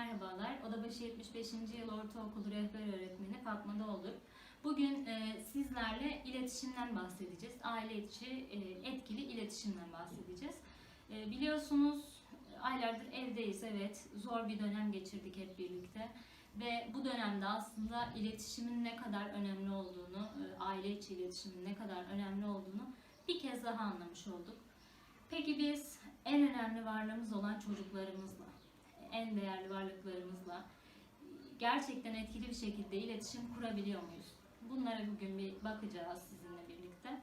Merhabalar, Odabaşı 75. Yıl Ortaokulu Rehber Öğretmeni Fatma Doğulur. Bugün e, sizlerle iletişimden bahsedeceğiz. Aile içi e, etkili iletişimden bahsedeceğiz. E, biliyorsunuz aylardır evdeyiz, evet. Zor bir dönem geçirdik hep birlikte. Ve bu dönemde aslında iletişimin ne kadar önemli olduğunu, e, aile içi iletişimin ne kadar önemli olduğunu bir kez daha anlamış olduk. Peki biz en önemli varlığımız olan çocuklarımızla, en değerli varlıklarımızla gerçekten etkili bir şekilde iletişim kurabiliyor muyuz? Bunlara bugün bir bakacağız sizinle birlikte.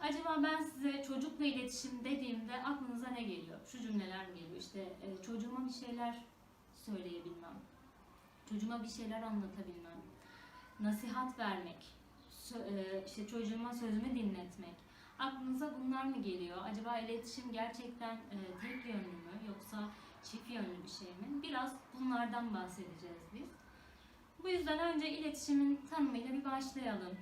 Acaba ben size çocukla iletişim dediğimde aklınıza ne geliyor? Şu cümleler mi geliyor? İşte e, çocuğuma bir şeyler söyleyebilmem, çocuğuma bir şeyler anlatabilmem, nasihat vermek, e, işte çocuğuma sözümü dinletmek. Aklınıza bunlar mı geliyor? Acaba iletişim gerçekten e, tek yönlü mü yoksa çift yönlü bir şey mi? Biraz bunlardan bahsedeceğiz biz. Bu yüzden önce iletişimin tanımıyla bir başlayalım.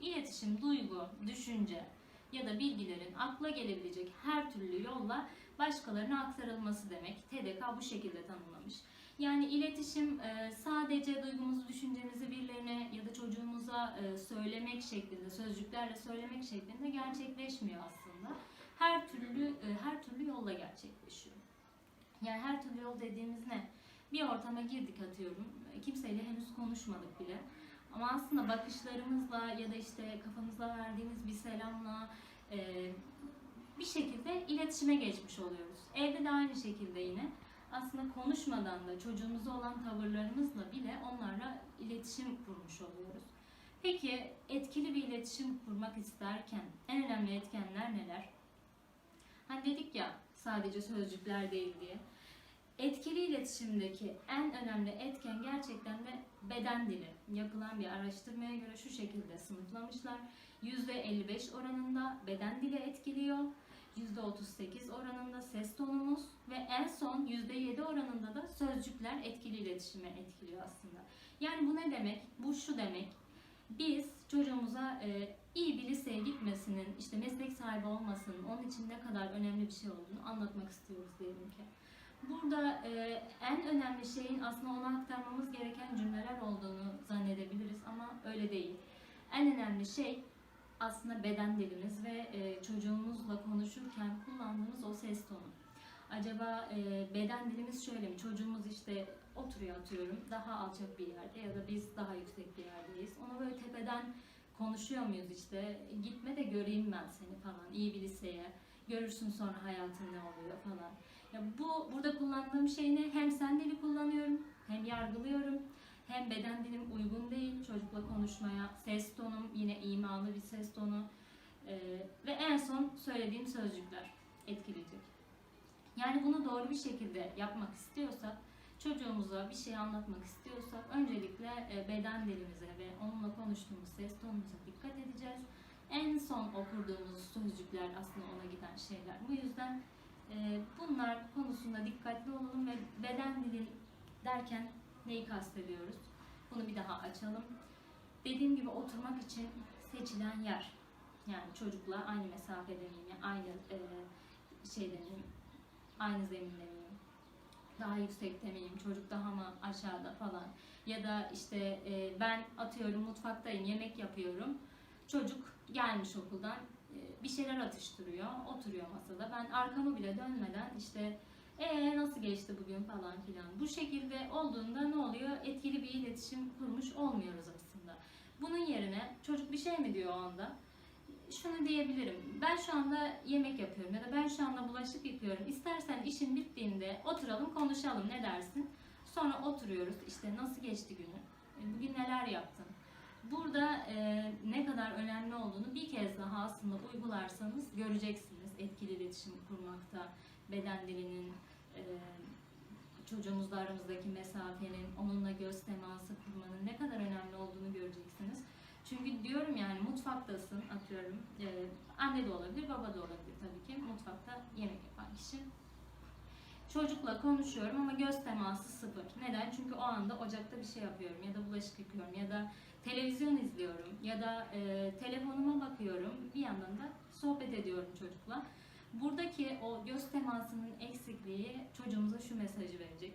İletişim, duygu, düşünce ya da bilgilerin akla gelebilecek her türlü yolla başkalarına aktarılması demek. TDK bu şekilde tanımlamış. Yani iletişim e, sadece duygumuzu, düşüncemizi birilerine ya da çocuğumuza e, söylemek şeklinde, sözcüklerle söylemek şeklinde gerçekleşmiyor aslında. Her türlü e, her türlü yolla gerçekleşiyor. Yani her türlü yol dediğimiz ne? Bir ortama girdik atıyorum. Kimseyle henüz konuşmadık bile. Ama aslında bakışlarımızla ya da işte kafamızla verdiğimiz bir selamla e, bir şekilde iletişime geçmiş oluyoruz. Evde de aynı şekilde yine aslında konuşmadan da çocuğumuza olan tavırlarımızla bile onlarla iletişim kurmuş oluyoruz. Peki etkili bir iletişim kurmak isterken en önemli etkenler neler? Hani dedik ya sadece sözcükler değil diye. Etkili iletişimdeki en önemli etken gerçekten de beden dili. Yapılan bir araştırmaya göre şu şekilde sınıflamışlar. %55 oranında beden dili etkiliyor. %38 oranında ses tonumuz ve en son %7 oranında da sözcükler etkili iletişime etkiliyor aslında. Yani bu ne demek? Bu şu demek. Biz çocuğumuza e, iyi bir liseye gitmesinin, işte meslek sahibi olmasının onun için ne kadar önemli bir şey olduğunu anlatmak istiyoruz diyelim ki. Burada e, en önemli şeyin aslında ona aktarmamız gereken cümleler olduğunu zannedebiliriz ama öyle değil. En önemli şey aslında beden dilimiz ve e, çocuğumuzla konuşurken kullandığımız o ses tonu. Acaba e, beden dilimiz şöyle mi? Çocuğumuz işte oturuyor atıyorum daha alçak bir yerde ya da biz daha yüksek bir yerdeyiz. Ona böyle tepeden konuşuyor muyuz işte gitme de göreyim ben seni falan iyi bir liseye görürsün sonra hayatın ne oluyor falan. Ya bu burada kullandığım şey ne? Hem sen kullanıyorum hem yargılıyorum hem beden dilim uygun değil çocukla konuşmaya. Ses tonum yine imalı bir ses tonu. Ee, ve en son söylediğim sözcükler etkileyecek. Yani bunu doğru bir şekilde yapmak istiyorsak, çocuğumuza bir şey anlatmak istiyorsak öncelikle e, beden dilimize ve onunla konuştuğumuz ses tonumuza dikkat edeceğiz. En son okurduğumuz sözcükler aslında ona giden şeyler. Bu yüzden e, bunlar konusunda dikkatli olalım ve beden dili derken neyi kastediyoruz? Bunu bir daha açalım. Dediğim gibi oturmak için seçilen yer. Yani çocukla aynı mesafede miyim, aynı e, şeyde miyim, aynı zeminde miyim, daha yüksekte miyim, çocuk daha mı aşağıda falan. Ya da işte e, ben atıyorum mutfaktayım, yemek yapıyorum. Çocuk gelmiş okuldan e, bir şeyler atıştırıyor, oturuyor masada. Ben arkamı bile dönmeden işte ee nasıl geçti bugün falan filan. Bu şekilde olduğunda ne oluyor? Etkili bir iletişim kurmuş olmuyoruz aslında. Bunun yerine çocuk bir şey mi diyor o anda? Şunu diyebilirim. Ben şu anda yemek yapıyorum ya da ben şu anda bulaşık yıkıyorum. İstersen işin bittiğinde oturalım konuşalım ne dersin? Sonra oturuyoruz. İşte nasıl geçti günün? E, Bugün neler yaptın? Burada e, ne kadar önemli olduğunu bir kez daha aslında uygularsanız göreceksiniz etkili iletişim kurmakta, beden dilinin, e, çocuğumuzla aramızdaki mesafenin, onunla göz teması kurmanın ne kadar önemli olduğunu göreceksiniz. Çünkü diyorum yani mutfaktasın atıyorum, e, anne de olabilir, baba da olabilir tabii ki mutfakta yemek yapan kişi. Çocukla konuşuyorum ama göz teması sıfır. Neden? Çünkü o anda ocakta bir şey yapıyorum ya da bulaşık yıkıyorum ya da televizyon izliyorum ya da e, telefonuma bakıyorum. Bir yandan da sohbet ediyorum çocukla. Buradaki o göz temasının eksikliği çocuğumuza şu mesajı verecek.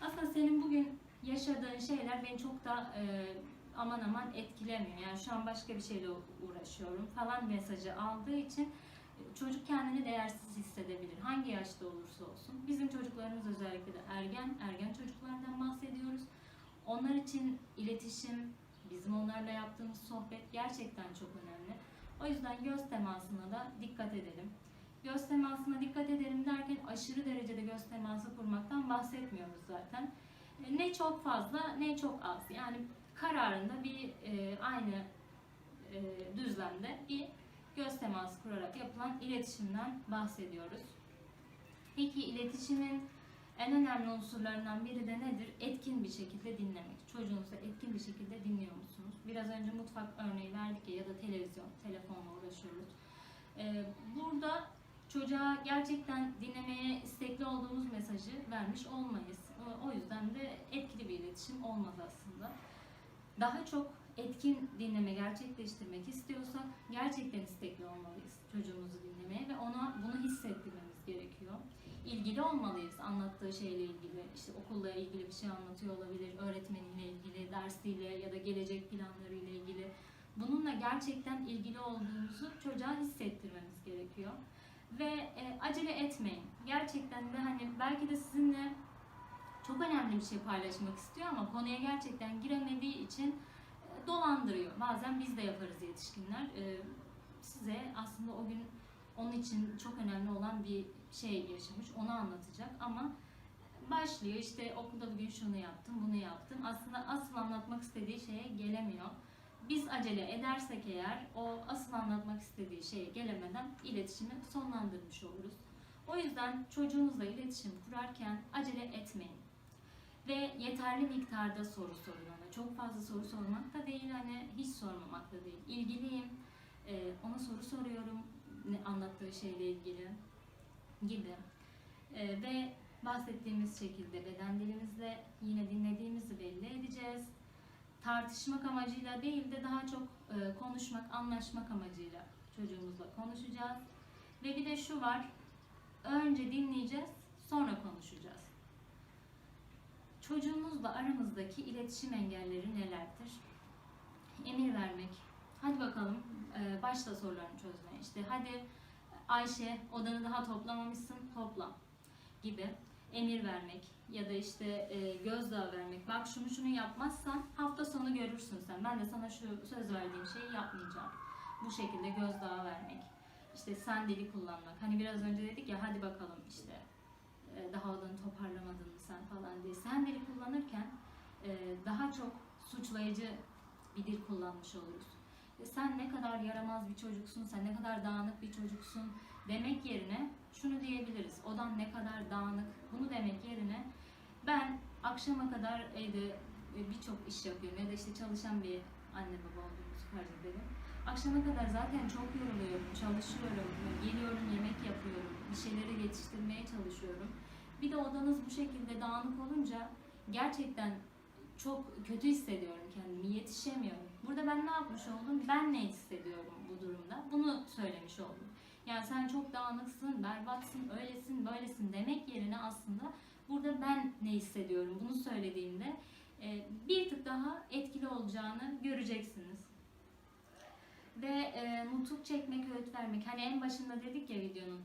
Aslında senin bugün yaşadığın şeyler beni çok da e, aman aman etkilemiyor. Yani şu an başka bir şeyle uğraşıyorum falan mesajı aldığı için e, çocuk kendini değersiz hissedebilir. Hangi yaşta olursa olsun. Bizim çocuklarımız özellikle de ergen, ergen çocuklardan bahsediyoruz. Onlar için iletişim, bizim onlarla yaptığımız sohbet gerçekten çok önemli. O yüzden göz temasına da dikkat edelim. Göz temasına dikkat edelim derken aşırı derecede göz teması kurmaktan bahsetmiyoruz zaten. E, Ne çok fazla ne çok az. Yani kararında bir e, aynı e, düzlemde bir göz teması kurarak yapılan iletişimden bahsediyoruz. Peki iletişimin en önemli unsurlarından biri de nedir? Etkin bir şekilde dinlemek. Çocuğunuzu etkin bir şekilde dinliyor musunuz? Biraz önce mutfak örneği verdik ya ya da televizyon, telefonla uğraşıyoruz. Ee, burada çocuğa gerçekten dinlemeye istekli olduğumuz mesajı vermiş olmayız. O- O yüzden de etkili bir iletişim olmaz aslında. Daha çok etkin dinleme gerçekleştirmek istiyorsak gerçekten istekli olmalıyız çocuğumuzu dinlemeye ve ona bunu hissettirmemiz gerekiyor. İlgili olmalıyız anlattığı şeyle ilgili. İşte okulla ilgili bir şey anlatıyor olabilir, öğretmeniyle ilgili, dersiyle ya da gelecek planlarıyla ilgili. Bununla gerçekten ilgili olduğumuzu çocuğa hissettirmemiz gerekiyor. Ve e, acele etmeyin. Gerçekten de hani belki de sizinle çok önemli bir şey paylaşmak istiyor ama konuya gerçekten giremediği için e, dolandırıyor. Bazen biz de yaparız yetişkinler. E, size aslında o gün onun için çok önemli olan bir şey yaşamış, onu anlatacak ama başlıyor işte okulda bugün şunu yaptım, bunu yaptım. Aslında asıl anlatmak istediği şeye gelemiyor. Biz acele edersek eğer o asıl anlatmak istediği şeye gelemeden iletişimi sonlandırmış oluruz. O yüzden çocuğunuzla iletişim kurarken acele etmeyin. Ve yeterli miktarda soru sorun ona. Çok fazla soru sormak da değil, hani hiç sormamak da değil. İlgiliyim, ee, ona soru soruyorum ne anlattığı şeyle ilgili gibi. Ee, ve bahsettiğimiz şekilde beden dilimizle yine dinlediğimizi belli edeceğiz. Tartışmak amacıyla değil de daha çok e, konuşmak, anlaşmak amacıyla çocuğumuzla konuşacağız. Ve bir de şu var, önce dinleyeceğiz, sonra konuşacağız. Çocuğumuzla aramızdaki iletişim engelleri nelerdir? Emir vermek. Hadi bakalım e, başla sorularını çözmeye. İşte hadi Ayşe odanı daha toplamamışsın topla gibi emir vermek ya da işte e, gözdağı vermek. Bak şunu şunu yapmazsan hafta sonu görürsün sen. Ben de sana şu söz verdiğim şeyi yapmayacağım. Bu şekilde gözdağı vermek. İşte sen dili kullanmak. Hani biraz önce dedik ya hadi bakalım işte e, daha odanı toparlamadın sen falan diye. Sen dili kullanırken e, daha çok suçlayıcı bir dil kullanmış oluruz. E, Sen ne kadar yaramaz bir çocuksun, sen ne kadar dağınık bir çocuksun demek yerine şunu diyebiliriz. Odan ne kadar dağınık bunu demek yerine ben akşama kadar evde e, birçok iş yapıyorum ya da işte çalışan bir anne baba olduğumuzu farz edelim. Akşama kadar zaten çok yoruluyorum, çalışıyorum, geliyorum yemek yapıyorum, bir şeyleri yetiştirmeye çalışıyorum. Bir de odanız bu şekilde dağınık olunca gerçekten çok kötü hissediyorum kendimi, yetişemiyorum. Burada ben ne yapmış oldum? Ben ne hissediyorum bu durumda? Bunu söylemiş oldum. Yani sen çok dağınıksın, berbatsın, öylesin, böylesin demek yerine aslında burada ben ne hissediyorum bunu söylediğimde e, bir tık daha etkili olacağını göreceksiniz. Ve e, nutuk çekmek, öğüt vermek. Hani en başında dedik ya videonun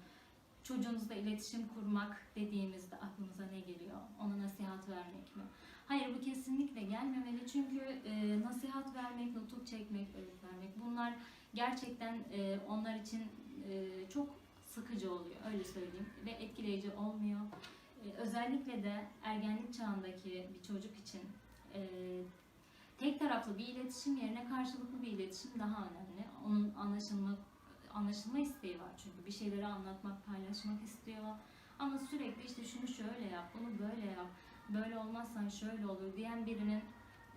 çocuğunuzla iletişim kurmak dediğimizde aklınıza ne geliyor? Ona nasihat vermek mi? Hayır bu kesinlikle gelmemeli çünkü e, nasihat vermek, nutuk çekmek, öğüt vermek bunlar gerçekten e, onlar için e, çok sıkıcı oluyor öyle söyleyeyim ve etkileyici olmuyor. E, özellikle de ergenlik çağındaki bir çocuk için e, tek taraflı bir iletişim yerine karşılıklı bir iletişim daha önemli. Onun anlaşılma anlaşılma isteği var çünkü bir şeyleri anlatmak, paylaşmak istiyor. Ama sürekli işte şunu şöyle yap, bunu böyle yap, böyle olmazsan şöyle olur diyen birinin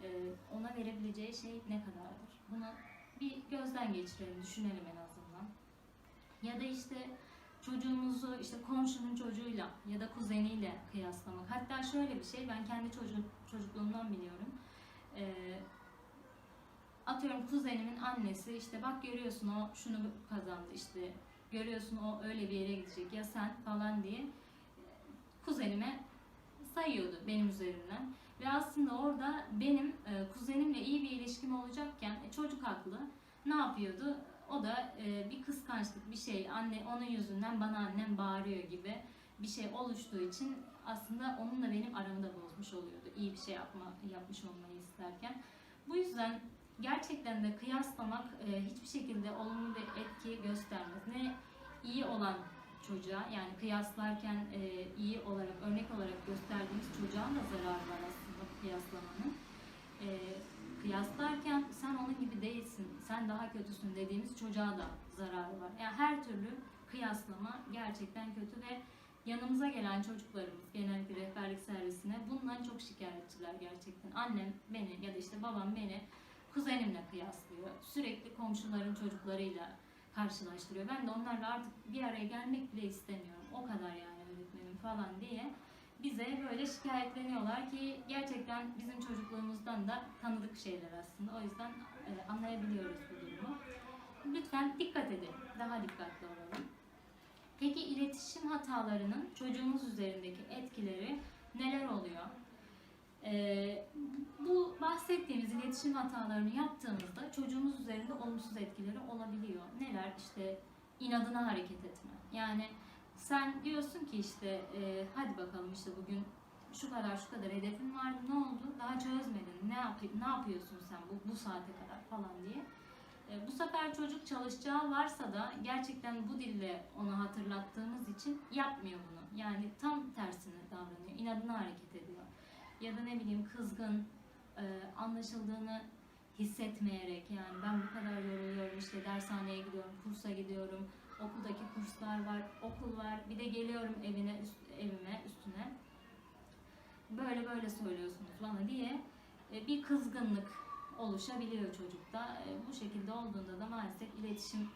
e, ona verebileceği şey ne kadardır? Bunu bir gözden geçirelim, düşünelim en azından. Ya da işte çocuğumuzu işte komşunun çocuğuyla ya da kuzeniyle kıyaslamak. Hatta şöyle bir şey, ben kendi çocuk, çocukluğumdan biliyorum. E, atıyorum kuzenimin annesi işte bak görüyorsun o şunu kazandı işte görüyorsun o öyle bir yere gidecek ya sen falan diye kuzenime sayıyordu benim üzerimden. Ve aslında orada benim e, kuzenimle iyi bir ilişkim olacakken e, çocuk haklı. Ne yapıyordu? O da e, bir kıskançlık bir şey anne onun yüzünden bana annem bağırıyor gibi bir şey oluştuğu için aslında onunla benim aramı da bozmuş oluyordu. İyi bir şey yapma yapmış olmayı isterken. Bu yüzden gerçekten de kıyaslamak e, hiçbir şekilde olumlu bir etki göstermez. Ne iyi olan çocuğa yani kıyaslarken e, iyi olarak örnek olarak gösterdiğimiz çocuğa da zararı var aslında kıyaslamanın. E, kıyaslarken sen onun gibi değilsin, sen daha kötüsün dediğimiz çocuğa da zararı var. Yani her türlü kıyaslama gerçekten kötü ve yanımıza gelen çocuklarımız genellikle rehberlik servisine bundan çok şikayetçiler gerçekten. Annem beni ya da işte babam beni kuzenimle kıyaslıyor. Sürekli komşuların çocuklarıyla karşılaştırıyor. Ben de onlarla artık bir araya gelmek bile istemiyorum. O kadar yani öğretmenim falan diye bize böyle şikayetleniyorlar ki gerçekten bizim çocukluğumuzdan da tanıdık şeyler aslında. O yüzden e, anlayabiliyoruz bu durumu. Lütfen dikkat edelim. Daha dikkatli olalım. Peki iletişim hatalarının çocuğumuz üzerindeki etkileri neler oluyor? Ee, bu bahsettiğimiz iletişim hatalarını yaptığımızda çocuğumuz üzerinde olumsuz etkileri olabiliyor. Neler? İşte inadına hareket etme. Yani sen diyorsun ki işte e, hadi bakalım işte bugün şu kadar şu kadar hedefin vardı ne oldu? Daha çözmedin. Ne, yap ne yapıyorsun sen bu, bu saate kadar falan diye. E, bu sefer çocuk çalışacağı varsa da gerçekten bu dille ona hatırlattığımız için yapmıyor bunu. Yani tam tersine davranıyor. inadına hareket ediyor. Ya da ne bileyim kızgın, e, anlaşıldığını hissetmeyerek yani ben bu kadar yoruluyorum işte dershaneye gidiyorum, kursa gidiyorum, okuldaki kurslar var, okul var, bir de geliyorum evine, üst, evime, üstüne. Böyle böyle söylüyorsunuz bana diye e, bir kızgınlık oluşabiliyor çocukta. E, Bu şekilde olduğunda da maalesef iletişim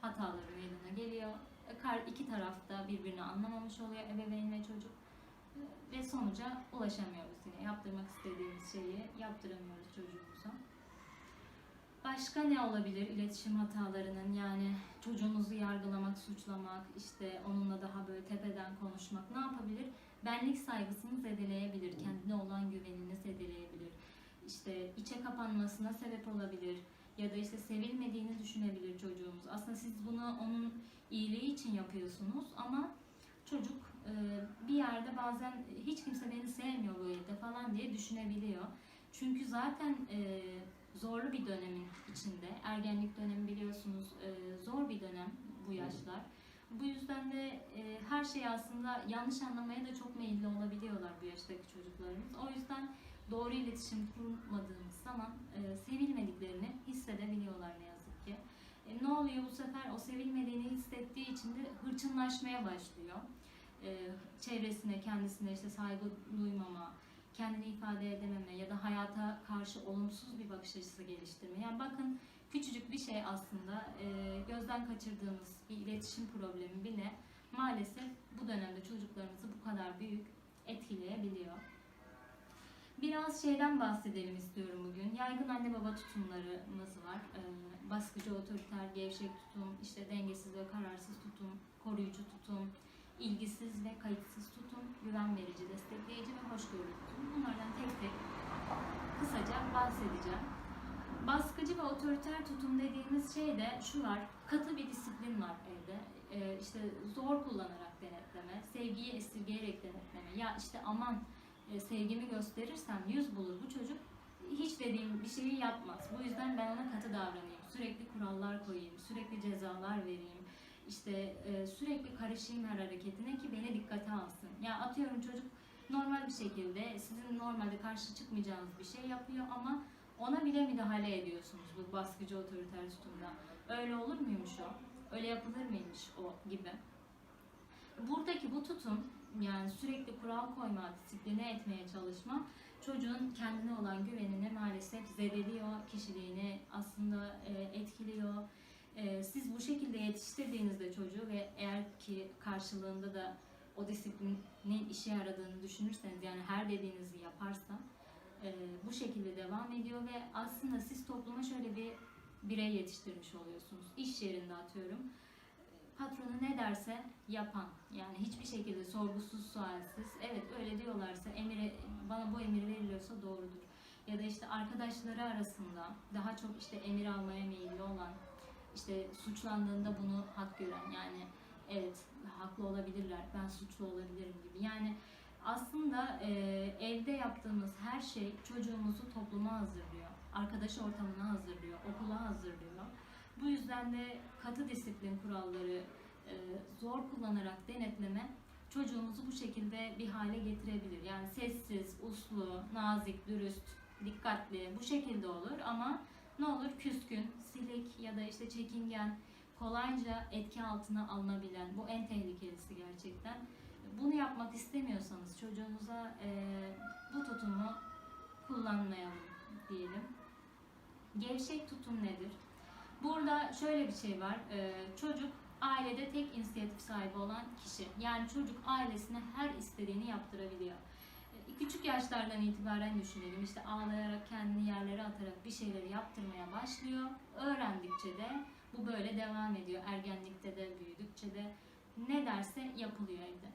hataları meydana geliyor. E, İki tarafta birbirini anlamamış oluyor ebeveyn ve çocuk. Ve sonuca ulaşamıyoruz yine. Yaptırmak istediğimiz şeyi yaptıramıyoruz çocuğumuza. Başka ne olabilir iletişim hatalarının? Yani çocuğumuzu yargılamak, suçlamak, işte onunla daha böyle tepeden konuşmak ne yapabilir? Benlik saygısını zedeleyebilir, kendine olan güvenini zedeleyebilir. İşte içe kapanmasına sebep olabilir ya da işte sevilmediğini düşünebilir çocuğumuz. Aslında siz bunu onun iyiliği için yapıyorsunuz ama çocuk bir yerde bazen hiç kimse beni sevmiyor bu evde falan diye düşünebiliyor. Çünkü zaten e, zorlu bir dönemin içinde. Ergenlik dönemi biliyorsunuz e, zor bir dönem bu yaşlar. Bu yüzden de e, her şeyi aslında yanlış anlamaya da çok meyilli olabiliyorlar bu yaştaki çocuklarımız. O yüzden doğru iletişim kurmadığımız zaman e, sevilmediklerini hissedebiliyorlar ne yazık ki. E, ne oluyor bu sefer o sevilmediğini hissettiği için de hırçınlaşmaya başlıyor. E, çevresine, kendisine işte saygı duymama, kendini ifade edememe ya da hayata karşı olumsuz bir bakış açısı geliştirme. Yani bakın küçücük bir şey aslında e, gözden kaçırdığımız bir iletişim problemi bile maalesef bu dönemde çocuklarımızı bu kadar büyük etkileyebiliyor. Biraz şeyden bahsedelim istiyorum bugün. Yaygın anne baba tutumlarımız var. Ee, baskıcı, otoriter, gevşek tutum, işte dengesiz ve kararsız tutum, koruyucu tutum, ilgisiz ve kayıtsız tutum, güven verici, destekleyici ve hoşgörülü tutum. Bunlardan tek tek kısaca bahsedeceğim. Baskıcı ve otoriter tutum dediğimiz şey de şu var, katı bir disiplin var evde. Ee, işte zor kullanarak denetleme, sevgiyi esirgeyerek denetleme. Ya işte aman e, sevgimi gösterirsem yüz bulur bu çocuk hiç dediğim bir şeyi yapmaz. Bu yüzden ben ona katı davranayım. Sürekli kurallar koyayım, sürekli cezalar vereyim. İşte e, sürekli karışayım her hareketine ki beni dikkate alsın. Ya atıyorum çocuk normal bir şekilde sizin normalde karşı çıkmayacağınız bir şey yapıyor ama ona bile müdahale ediyorsunuz bu baskıcı otoriter tutumda. Öyle olur muymuş o? Öyle yapılır mıymış o gibi. Buradaki bu tutum yani sürekli kural koyma, disipline etmeye çalışma çocuğun kendine olan güvenini maalesef zedeliyor, kişiliğini aslında e, etkiliyor. E, siz bu şekilde yetiştirdiğinizde çocuğu ve eğer ki karşılığında da o disiplinin işe yaradığını düşünürseniz yani her dediğinizi yaparsa e, bu şekilde devam ediyor ve aslında siz topluma şöyle bir birey yetiştirmiş oluyorsunuz. İş yerinde atıyorum patronu ne derse yapan. Yani hiçbir şekilde sorgusuz sualsiz. Evet öyle diyorlarsa emire, bana bu emir veriliyorsa doğrudur. Ya da işte arkadaşları arasında daha çok işte emir almaya meyilli olan, işte suçlandığında bunu hak gören yani evet haklı olabilirler, ben suçlu olabilirim gibi. Yani aslında e, evde yaptığımız her şey çocuğumuzu topluma hazırlıyor, arkadaş ortamına hazırlıyor, okula hazırlıyor. Bu yüzden de katı disiplin kuralları e, zor kullanarak denetleme çocuğumuzu bu şekilde bir hale getirebilir. Yani sessiz, uslu, nazik, dürüst, dikkatli bu şekilde olur ama ne olur küskün, silik ya da işte çekingen, kolayca etki altına alınabilen bu en tehlikelisi gerçekten. Bunu yapmak istemiyorsanız çocuğunuza e, bu tutumu kullanmayalım diyelim. Gevşek tutum nedir? Burada şöyle bir şey var. E, çocuk ailede tek inisiyatif sahibi olan kişi. Yani çocuk ailesine her istediğini yaptırabiliyor. Küçük yaşlardan itibaren düşünelim. İşte ağlayarak kendini yerlere atarak bir şeyleri yaptırmaya başlıyor. Öğrendikçe de bu böyle devam ediyor. Ergenlikte de büyüdükçe de ne derse yapılıyor evde.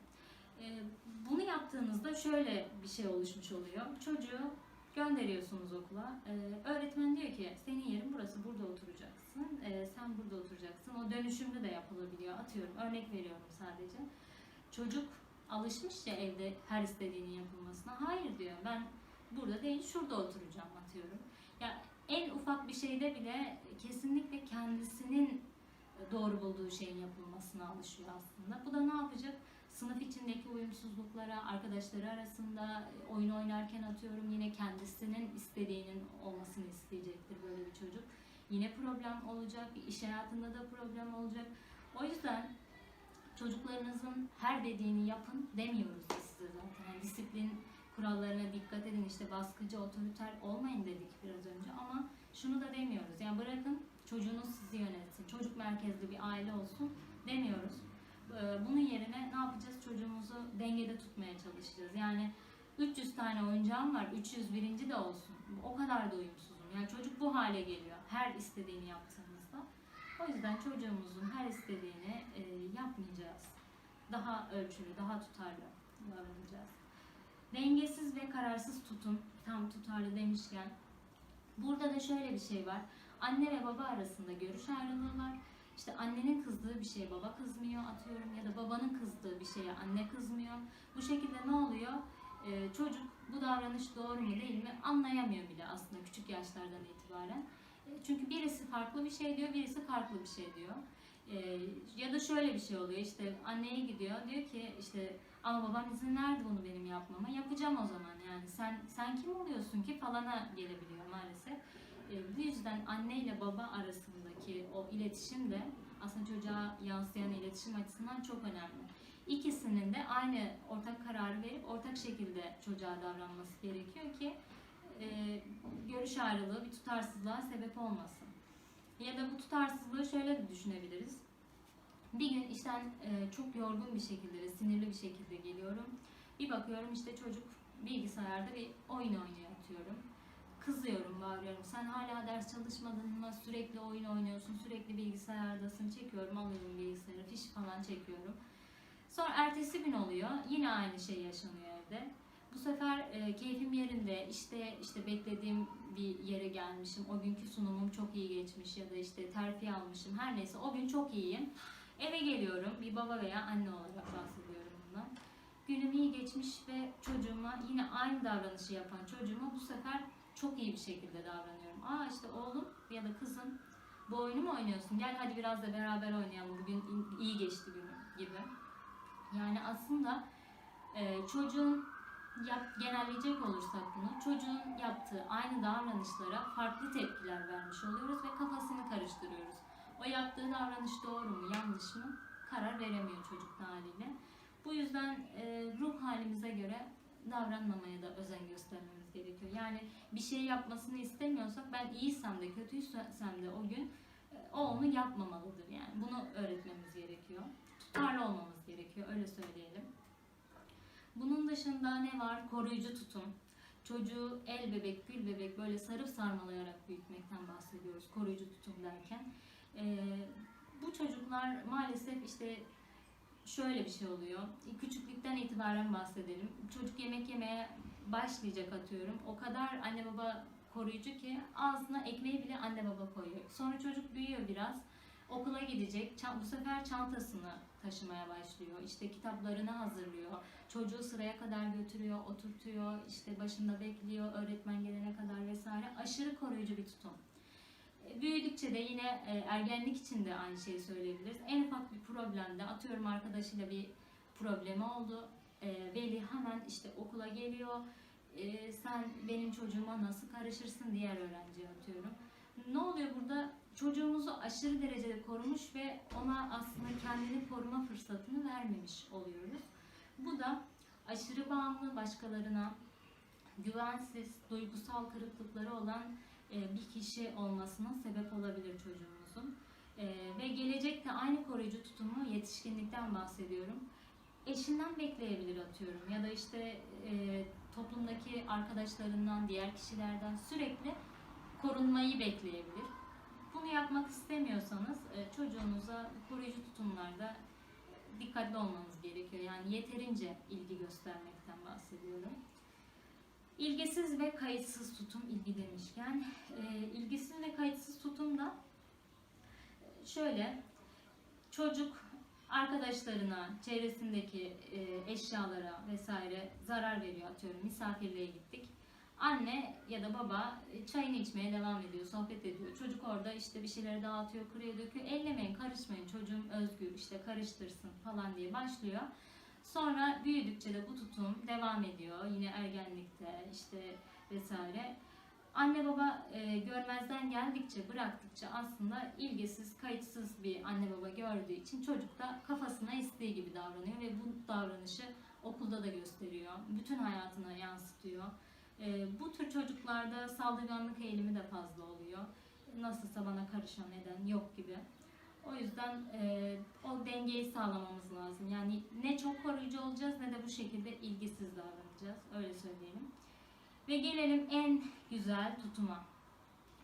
E, Bunu yaptığınızda şöyle bir şey oluşmuş oluyor. Çocuğu gönderiyorsunuz okula. E, öğretmen diyor ki senin yerin burası burada oturacaksın. E, sen burada oturacaksın. O dönüşümde de yapılabiliyor. Atıyorum örnek veriyorum sadece. Çocuk alışmış ya evde her istediğinin yapılmasına. Hayır diyor ben burada değil şurada oturacağım atıyorum. Ya en ufak bir şeyde bile kesinlikle kendisinin doğru bulduğu şeyin yapılmasına alışıyor aslında. Bu da ne yapacak? Sınıf içindeki uyumsuzluklara, arkadaşları arasında e, oyun oynarken atıyorum yine kendisinin istediğinin olmasını isteyecektir böyle bir çocuk. Yine problem olacak, iş hayatında da problem olacak. O yüzden çocuklarınızın her dediğini yapın demiyoruz biz size zaten. Yani disiplin kurallarına dikkat edin, işte baskıcı, otoriter olmayın dedik biraz önce ama şunu da demiyoruz. Yani bırakın çocuğunuz sizi yönetsin, çocuk merkezli bir aile olsun demiyoruz. Ee, Bunun yerine ne yapacağız? Çocuğumuzu dengede tutmaya çalışacağız. Yani 300 tane oyuncağım var, 301. de olsun. O kadar da uyumsuzum. Yani çocuk bu hale geliyor her istediğini yaptığımızda. O yüzden çocuğumuzun her istediğini e, yapmayacağız. Daha ölçülü, daha tutarlı davranacağız. Dengesiz ve kararsız tutum, tam tutarlı demişken, burada da şöyle bir şey var. Anne ve baba arasında görüş ayrılığı var. İşte annenin kızdığı bir şeye baba kızmıyor atıyorum ya da babanın kızdığı bir şeye anne kızmıyor. Bu şekilde ne oluyor? Ee, çocuk bu davranış doğru mu değil mi anlayamıyor bile aslında küçük yaşlardan itibaren. Çünkü birisi farklı bir şey diyor, birisi farklı bir şey diyor. Ee, ya da şöyle bir şey oluyor işte anneye gidiyor diyor ki işte ama babam izin verdi bunu benim yapmama yapacağım o zaman yani sen sen kim oluyorsun ki falana gelebiliyor maalesef. Ee, bu yüzden anne ile baba arasındaki o iletişim de aslında çocuğa yansıyan iletişim açısından çok önemli. İkisinin de aynı ortak kararı verip ortak şekilde çocuğa davranması gerekiyor ki e, görüş ayrılığı bir tutarsızlığa sebep olmasın. Ya da bu tutarsızlığı şöyle de düşünebiliriz. Bir gün işten e, çok yorgun bir şekilde sinirli bir şekilde geliyorum. Bir bakıyorum işte çocuk bilgisayarda bir oyun oynuyor atıyorum. Kızıyorum, bağırıyorum. Sen hala ders çalışmadın mı? Sürekli oyun oynuyorsun, sürekli bilgisayardasın. Çekiyorum, alıyorum bilgisayarı, fiş falan çekiyorum. Sonra ertesi gün oluyor. Yine aynı şey yaşanıyor evde. Bu sefer e, keyfim yerinde, işte işte beklediğim bir yere gelmişim. O günkü sunumum çok iyi geçmiş ya da işte terfi almışım. Her neyse o gün çok iyiyim. Eve geliyorum. Bir baba veya anne olarak bahsediyorum bundan. Günüm iyi geçmiş ve çocuğuma yine aynı davranışı yapan çocuğuma bu sefer çok iyi bir şekilde davranıyorum. Aa işte oğlum ya da kızım bu oyunu mu oynuyorsun? Gel hadi biraz da beraber oynayalım. Bugün iyi geçti günüm gibi. Yani aslında e, çocuğun yap, genelleyecek olursak bunu, çocuğun yaptığı aynı davranışlara farklı tepkiler vermiş oluyoruz ve kafasını karıştırıyoruz. O yaptığı davranış doğru mu, yanlış mı karar veremiyor çocuk haliyle. Bu yüzden e, ruh halimize göre davranmamaya da özen göstermemiz gerekiyor. Yani bir şey yapmasını istemiyorsak ben iyiysem de kötüysem de o gün e, o onu yapmamalıdır yani. Bunu öğretmemiz gerekiyor. Tutarlı olmamız gerekiyor öyle söyleyelim. Bunun dışında ne var? Koruyucu tutum. Çocuğu el bebek, gül bebek böyle sarıp sarmalayarak büyütmekten bahsediyoruz koruyucu tutum derken. Ee, bu çocuklar maalesef işte şöyle bir şey oluyor. Küçüklükten itibaren bahsedelim. Çocuk yemek yemeye başlayacak atıyorum. O kadar anne baba koruyucu ki ağzına ekmeği bile anne baba koyuyor. Sonra çocuk büyüyor biraz. Okula gidecek. Bu sefer çantasını taşımaya başlıyor. İşte kitaplarını hazırlıyor. Çocuğu sıraya kadar götürüyor, oturtuyor. işte başında bekliyor öğretmen gelene kadar vesaire. Aşırı koruyucu bir tutum. E, Büyüdükçe de yine e, ergenlik için de aynı şeyi söyleyebiliriz. En ufak bir problemde atıyorum arkadaşıyla bir problemi oldu. E, veli hemen işte okula geliyor. Sen benim çocuğuma nasıl karışırsın diğer öğrenciye atıyorum. Ne oluyor burada? Çocuğumuzu aşırı derecede korumuş ve ona aslında kendini koruma fırsatını vermemiş oluyoruz. Bu da aşırı bağımlı başkalarına, güvensiz, duygusal kırıklıkları olan e, bir kişi olmasına sebep olabilir çocuğumuzun. E, ve gelecekte aynı koruyucu tutumu yetişkinlikten bahsediyorum. Eşinden bekleyebilir atıyorum ya da işte e, toplumdaki arkadaşlarından, diğer kişilerden sürekli korunmayı bekleyebilir. Bunu yapmak istemiyorsanız e, çocuğunuza koruyucu tutumlarda dikkatli olmanız gerekiyor. Yani yeterince ilgi göstermekten bahsediyorum. İlgisiz ve kayıtsız tutum ilgi demişken, e, ilgisiz ve kayıtsız tutum da e, şöyle, çocuk arkadaşlarına, çevresindeki eşyalara vesaire zarar veriyor atıyorum. Misafirliğe gittik. Anne ya da baba e, çayını içmeye devam ediyor, sohbet ediyor. Çocuk orada işte bir şeyleri dağıtıyor, kırıyor, döküyor. Ellemeyin, karışmayın. Çocuğum özgür, işte karıştırsın falan diye başlıyor. Sonra büyüdükçe de bu tutum devam ediyor. Yine ergenlikte işte vesaire. Anne baba e, görmezden geldikçe, bıraktıkça aslında ilgisiz, kayıtsız bir anne baba gördüğü için çocuk da kafasına estiği gibi davranıyor ve bu davranışı okulda da gösteriyor. Bütün hayatına yansıtıyor. E, bu tür çocuklarda saldırganlık eğilimi de fazla oluyor. Nasılsa bana karışan neden yok gibi. O yüzden e, o dengeyi sağlamamız lazım. Yani ne çok koruyucu olacağız ne de bu şekilde ilgisiz davranacağız. Öyle söyleyelim. Ve gelelim en güzel tutuma.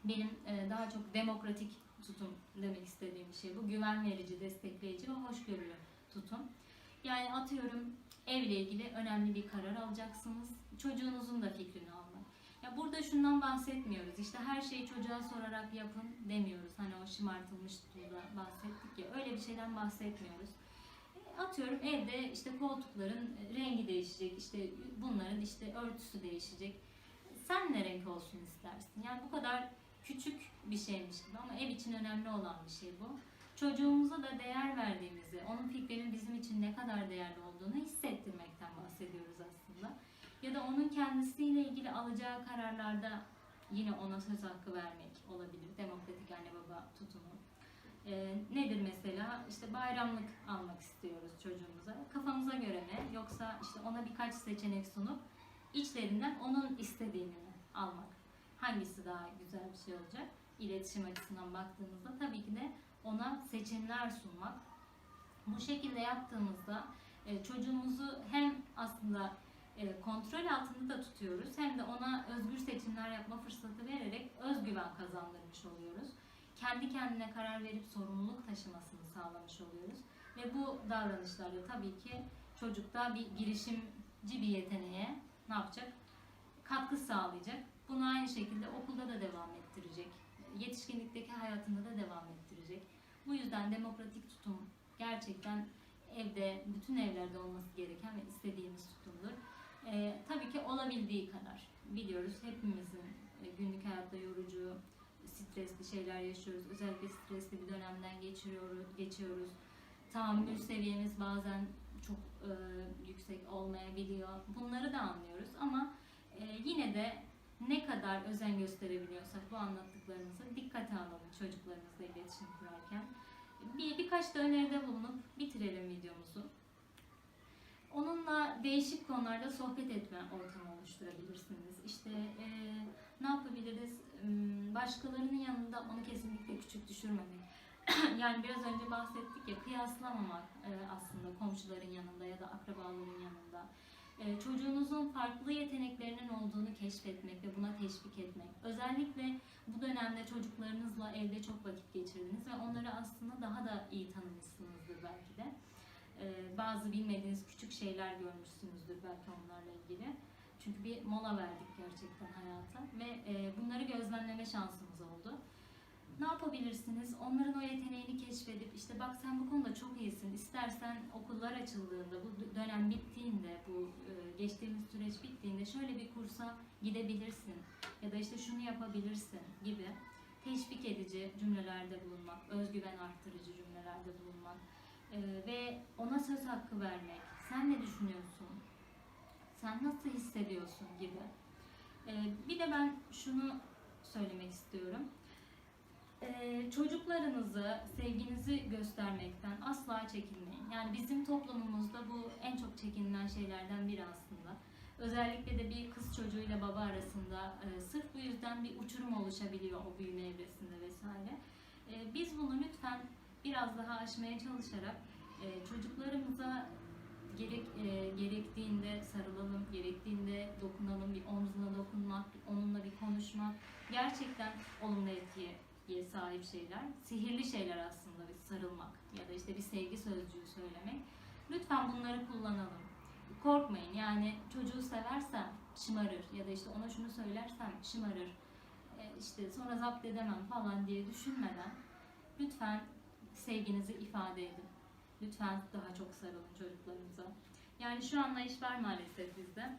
Benim e, daha çok demokratik tutum demek istediğim şey. Bu güven verici, destekleyici ve hoşgörülü tutum. Yani atıyorum evle ilgili önemli bir karar alacaksınız. Çocuğunuzun da fikrini almak. Ya burada şundan bahsetmiyoruz. İşte her şeyi çocuğa sorarak yapın demiyoruz. Hani o şımartılmış tutumda bahsettik ya. Öyle bir şeyden bahsetmiyoruz. E, Atıyorum evde işte koltukların rengi değişecek. işte bunların işte örtüsü değişecek. Sen ne renk olsun istersin? Yani bu kadar küçük bir şeymiş gibi ama ev için önemli olan bir şey bu. Çocuğumuza da değer verdiğimizi, onun fikrinin bizim için ne kadar değerli olduğunu hissettirmekten bahsediyoruz aslında. Ya da onun kendisiyle ilgili alacağı kararlarda yine ona söz hakkı vermek olabilir. Demokratik anne baba tutumu. Ee, nedir mesela? İşte bayramlık almak istiyoruz çocuğumuza. Kafamıza göre mi? Yoksa işte ona birkaç seçenek sunup içlerinden onun istediğini mi almak? Hangisi daha güzel bir şey olacak? İletişim açısından baktığımızda tabii ki de ona seçimler sunmak. Bu şekilde yaptığımızda e, çocuğumuzu hem aslında kontrol altında da tutuyoruz hem de ona özgür seçimler yapma fırsatı vererek özgüven kazandırmış oluyoruz. Kendi kendine karar verip sorumluluk taşımasını sağlamış oluyoruz. Ve bu davranışlarda tabii ki çocukta bir girişimci bir yeteneğe ne yapacak? Katkı sağlayacak. Bunu aynı şekilde okulda da devam ettirecek. Yetişkinlikteki hayatında da devam ettirecek. Bu yüzden demokratik tutum gerçekten evde, bütün evlerde olması gereken ve istediğimiz tutumdur. Ee, tabii ki olabildiği kadar. Biliyoruz hepimizin e, günlük hayatta yorucu, stresli şeyler yaşıyoruz. Özellikle stresli bir dönemden geçiriyoruz, geçiyoruz. Tahammül seviyemiz bazen çok e, yüksek olmayabiliyor. Bunları da anlıyoruz ama e, yine de ne kadar özen gösterebiliyorsak bu anlattıklarımızı dikkate alalım çocuklarımızla iletişim kurarken. Bir birkaç da öneride bulunup bitirelim değişik konularda sohbet etme ortamı oluşturabilirsiniz. İşte e, ne yapabiliriz? Hmm, Başkalarının yanında onu kesinlikle küçük düşürmemek. yani biraz önce bahsettik ya kıyaslamamak e, aslında komşuların yanında ya da akrabaların yanında. E, çocuğunuzun farklı yeteneklerinin olduğunu keşfetmek ve buna teşvik etmek. Özellikle bu dönemde çocuklarınızla evde çok vakit geçirdiniz ve onları aslında daha da iyi tanımışsınızdır belki de. Ee, bazı bilmediğiniz küçük şeyler görmüşsünüzdür belki onlarla ilgili. Çünkü bir mola verdik gerçekten hayata ve e, bunları gözlemleme şansımız oldu. Ne yapabilirsiniz? Onların o yeteneğini keşfedip işte bak sen bu konuda çok iyisin. İstersen okullar açıldığında, bu dönem bittiğinde, bu e, geçtiğimiz süreç bittiğinde şöyle bir kursa gidebilirsin ya da işte şunu yapabilirsin gibi teşvik edici cümlelerde bulunmak, özgüven arttırıcı cümlelerde bulunmak ve ona söz hakkı vermek. Sen ne düşünüyorsun? Sen nasıl hissediyorsun gibi. E, bir de ben şunu söylemek istiyorum. Ee, çocuklarınızı, sevginizi göstermekten asla çekinmeyin. Yani bizim toplumumuzda bu en çok çekinilen şeylerden biri aslında. Özellikle de bir kız çocuğuyla baba arasında e, sırf bu yüzden bir uçurum oluşabiliyor o büyüme evresinde vesaire. Biz bunu lütfen biraz daha aşmaya çalışarak e, çocuklarımıza gerek e, gerektiğinde sarılalım, gerektiğinde dokunalım, bir omzuna dokunmak, onunla bir konuşmak gerçekten olumlu etkiye sahip şeyler. Sihirli şeyler aslında bir sarılmak ya da işte bir sevgi sözcüğü söylemek. Lütfen bunları kullanalım. Korkmayın yani çocuğu seversem şımarır ya da işte ona şunu söylersem şımarır. E, işte sonra zapt edemem falan diye düşünmeden lütfen sevginizi ifade edin. Lütfen daha çok sarılın çocuklarınıza. Yani şu anlayış var maalesef bizde.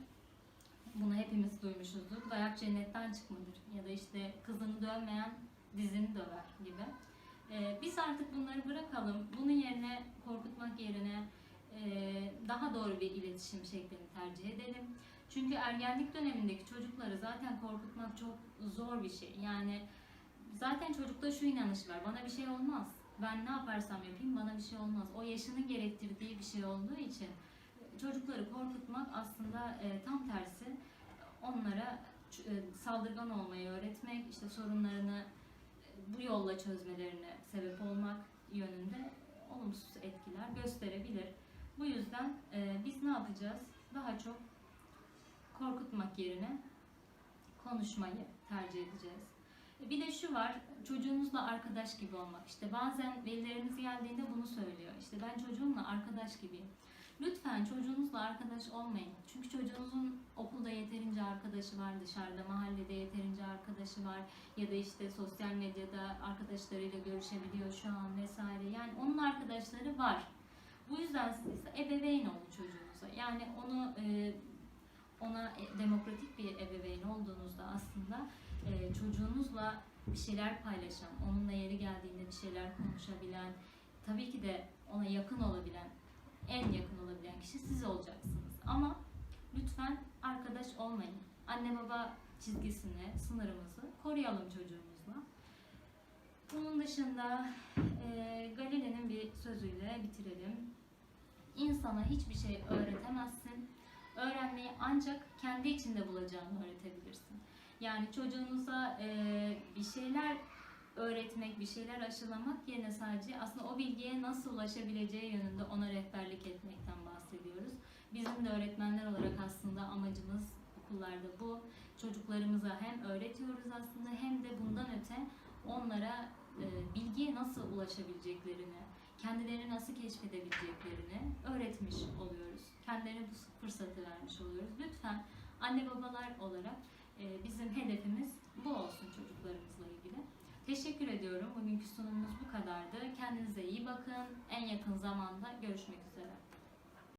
Bunu hepimiz duymuşuzdur. Dayak cennetten çıkmadır. Ya da işte kızını dövmeyen dizini döver gibi. Ee, biz artık bunları bırakalım. Bunun yerine korkutmak yerine e, daha doğru bir iletişim şeklini tercih edelim. Çünkü ergenlik dönemindeki çocukları zaten korkutmak çok zor bir şey. Yani zaten çocukta şu inanış var. Bana bir şey olmaz. Ben ne yaparsam yapayım bana bir şey olmaz. O yaşının gerektirdiği bir şey olduğu için e, çocukları korkutmak aslında e, tam tersi onlara e, saldırgan olmayı öğretmek, işte sorunlarını bu yolla çözmelerine sebep olmak yönünde olumsuz etkiler gösterebilir. Bu yüzden e, biz ne yapacağız? Daha çok korkutmak yerine konuşmayı tercih edeceğiz. Bir de şu var, çocuğunuzla arkadaş gibi olmak. İşte bazen velileriniz geldiğinde bunu söylüyor. İşte ben çocuğumla arkadaş gibiyim. Lütfen çocuğunuzla arkadaş olmayın. Çünkü çocuğunuzun okulda yeterince arkadaşı var, dışarıda mahallede yeterince arkadaşı var ya da işte sosyal medyada arkadaşlarıyla görüşebiliyor şu an vesaire. Yani onun arkadaşları var. Bu yüzden siz ebeveyn olun çocuğunuza. Yani onu e, ona demokratik bir ebeveyn olduğunuzda aslında e, çocuğunuzla bir şeyler paylaşan, onunla yeri geldiğinde bir şeyler konuşabilen, tabii ki de ona yakın olabilen, en yakın olabilen kişi siz olacaksınız. Ama lütfen arkadaş olmayın. Anne baba çizgisini, sınırımızı koruyalım çocuğumuzla. Bunun dışında e, Galile'nin bir sözüyle bitirelim. İnsana hiçbir şey öğretemezsin. Öğrenmeyi ancak kendi içinde bulacağını öğretebilirsin. Yani çocuğunuza e, bir şeyler öğretmek, bir şeyler aşılamak yerine sadece aslında o bilgiye nasıl ulaşabileceği yönünde ona rehberlik etmekten bahsediyoruz. Bizim de öğretmenler olarak aslında amacımız okullarda bu. Çocuklarımıza hem öğretiyoruz aslında hem de bundan öte onlara e, bilgiye nasıl ulaşabileceklerini, kendilerini nasıl keşfedebileceklerini öğretmiş oluyoruz. Kendilerine bu fırsatı vermiş oluyoruz. Lütfen anne babalar olarak bizim hedefimiz bu olsun çocuklarımızla ilgili. Teşekkür ediyorum. Bugünkü sunumumuz bu kadardı. Kendinize iyi bakın. En yakın zamanda görüşmek üzere.